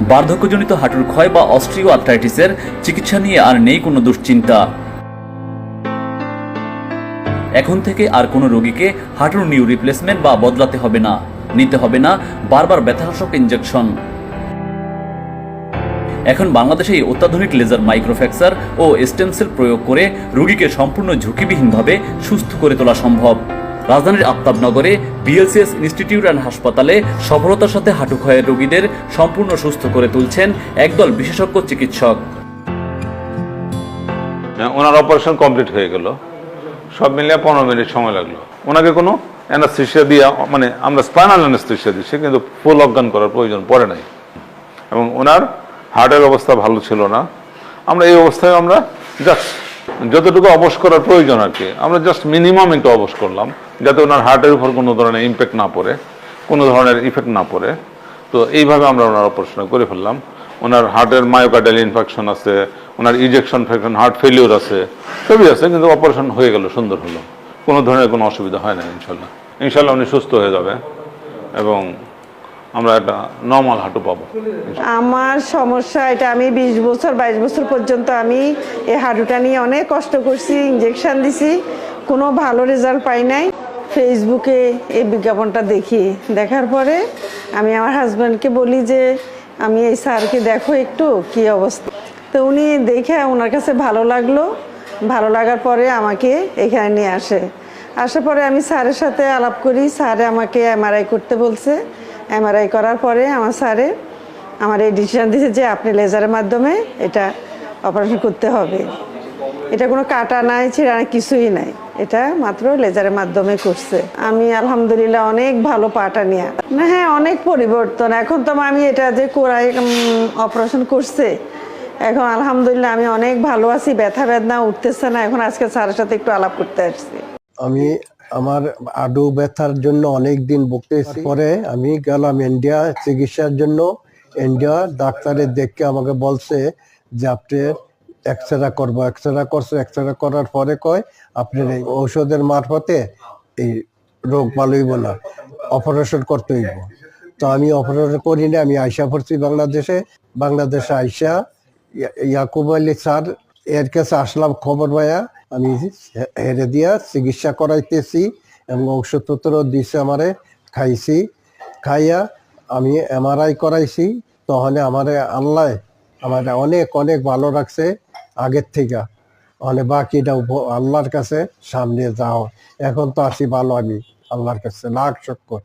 বার্ধক্যজনিত হাঁটুর ক্ষয় বা অস্ট্রিও আর্থ্রাইটিসের চিকিৎসা নিয়ে আর নেই কোনো দুশ্চিন্তা। এখন থেকে আর কোনো রোগীকে হাঁটুর নিউ রিপ্লেসমেন্ট বা বদলাতে হবে না, নিতে হবে না বারবার ব্যথানাশক ইঞ্জেকশন এখন বাংলাদেশে অত্যাধুনিক লেজার মাইক্রোফ্র্যাকচার ও স্টেম সেল প্রয়োগ করে রোগীকে সম্পূর্ণ ঝুঁকিবিহীনভাবে সুস্থ করে তোলা সম্ভব। রাজধানীর আফতাবনগরে বিএলসিএস ইনস্টিটিউট অ্যান্ড হাসপাতালে সফলতার সাথে হাঁটু ক্ষয়ের রোগীদের সম্পূর্ণ সুস্থ করে তুলছেন একদল বিশেষজ্ঞ চিকিৎসক। হ্যাঁ, ওনার অপারেশন কমপ্লিট হয়ে গেল। সব মিলিয়ে পনেরো মিনিট সময় লাগল। ওনাকে কোনো অ্যানাস্থেশিয়া দিয়ে মানে আমরা স্পাইনাল অ্যানাস্থেশিয়া দিচ্ছি কিন্তু ফুল অজ্ঞান করার প্রয়োজন পড়ে নাই। এবং ওনার হার্টের অবস্থা ভালো ছিল না। আমরা এই অবস্থায় আমরা জাস্ট যতটুকু অবশ করার প্রয়োজন আর কি, আমরা জাস্ট মিনিমাম একটু অবশ করলাম, যাতে ওনার হার্টের উপর কোনো ধরনের ইম্প্যাক্ট না পড়ে, কোনো ধরনের ইফেক্ট না পড়ে। তো এইভাবে আমরা ওনার অপারেশন করে ফেললাম। ওনার হার্টের মায়োকার্ডাল ইনফেকশন আছে, ওনার ইজেকশন ফেকশন হার্ট ফেলিওর আছে, সবই আছে, কিন্তু অপারেশন হয়ে গেল, সুন্দর হলো। কোনো ধরনের কোনো অসুবিধা হয় না, ইনশাল্লাহ। ইনশাল্লাহ উনি সুস্থ হয়ে যাবে এবং আমরা একটা নর্মাল হাঁটু পাবো। আমার সমস্যা এটা আমি বিশ বছর, বাইশ বছর পর্যন্ত আমি এই হাঁটুটা নিয়ে অনেক কষ্ট করছি ইঞ্জেকশন দিছি, কোনো ভালো রেজাল্ট পাই নাই। ফেসবুকে এই বিজ্ঞাপনটা দেখি, দেখার পরে আমি আমার হাজব্যান্ডকে বলি যে, আমি এই স্যারকে দেখো একটু, কি অবস্থা? তো উনি দেখে ওনার কাছে ভালো লাগল। ভালো লাগার পরে আমাকে এখানে নিয়ে আসে। আসার পরে আমি স্যারের সাথে আলাপ করি, স্যারে আমাকে এমআরআই করতে বলছে। এমআরআই করার পরে আমার স্যারে আমার এই ডিসিশন দিয়েছে যে আপনি লেজারের মাধ্যমে এটা অপারেশন করতে হবে। এটা কোনো কাটা নাই, ছিঁড়া কিছুই নাই। এটা মাত্র লেজারের মাধ্যমে করছে। আমি আলহামদুলিল্লাহ অনেক ভালো পাটা নিয়ে। না হ্যাঁ অনেক পরিবর্তন। এখন তো আমি এটা যে করাই অপারেশন করছে, এখন আলহামদুলিল্লাহ আমি অনেক ভালো আছি, ব্যথা বেদনা উঠতেছে না। এখন আজকে স্যারের সাথে একটু আলাপ করতে আসছি। আমি আমার আডু ব্যথার জন্য অনেক দিন ভুগতেছি পরে আমি গেলাম ইন্ডিয়া চিকিৎসার জন্য। ইন্ডিয়া ডাক্তারের দেখে আমাকে বলছে যে আপনি এক্সরে করব। এক্সরে করছে এক্সরে করার পরে কয় আপনার এই ঔষধের মারফতে এই রোগ ভালো হইব না অপারেশন করতে হইব। তো আমি অপারেশন করি না আমি আইসা পড়ছি বাংলাদেশে। বাংলাদেশে আইসা ইয়া- ইয়াকুব আলী স্যার এর কাছে আসলাম খবর পাইয়া। আমি হেরে দিয়া চিকিৎসা করাইতেছি এবং ঔষধপত্র দিছে আমারে, খাইছি। খাইয়া আমি এমআরআই করাইছি তখন আমারে আল্লাহ আমার অনেক অনেক ভালো রাখছে আগের থেকে। মানে বাকিটা আল্লাহর কাছে সামনে যাও। এখন তো আছি ভালো আমি, আল্লাহর কাছে, লাখ শক্কর।